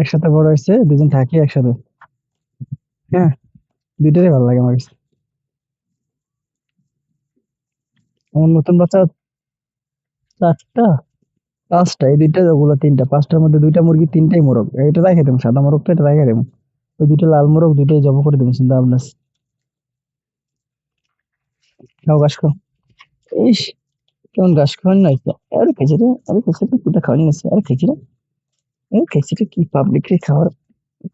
একসাথে বড় হয়েছে দুজন থাকি একসাথে। হ্যাঁ দুইটারই ভালো লাগে আমার আমার নতুন বাচ্চা চারটা, পাঁচটা, এই দুইটা ওগুলো তিনটা, পাঁচটার মধ্যে দুইটা মুরগি, তিনটাই মোরগ। এটা রাখে দেবো, সাদা মোরগটা এটা রাখে দেবো। ওই দুইটা লাল মোরগ, দুইটাই জব করে দেবো, চিন্তা ভাবনা খাও, ঘাস খাও। ইস, কেমন ঘাস খাওয়ান তো? আরে খেয়েছি রে, আরে খেয়েছি রে কুটা খাওয়ানি আছে আরে খেয়েছি রে। আরে খেয়েছি রে কি পাবলিক রে খাওয়ার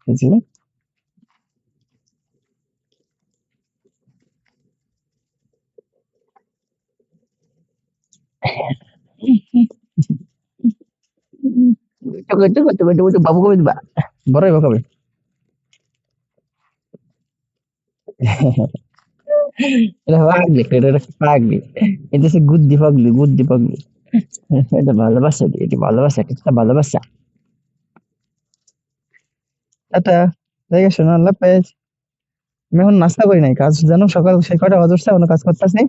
খেয়েছি রে Itu itu itu itu babu kami ba. বড় হইব কবে এটা পাগলি এটা এটা পাগলি এটা হচ্ছে গুদ্দি পাগলি গুদ্দি পাগলি এটা ভালোবাসা এটা ভালোবাসা এটা ভালোবাসা টাটা দেখে শোনো আল্লাহ পেয়েছ আমি এখন নাস্তা করি নাই, কাজ জানো সকাল সেই কটা অজস্র এখনও কাজ করতেছি।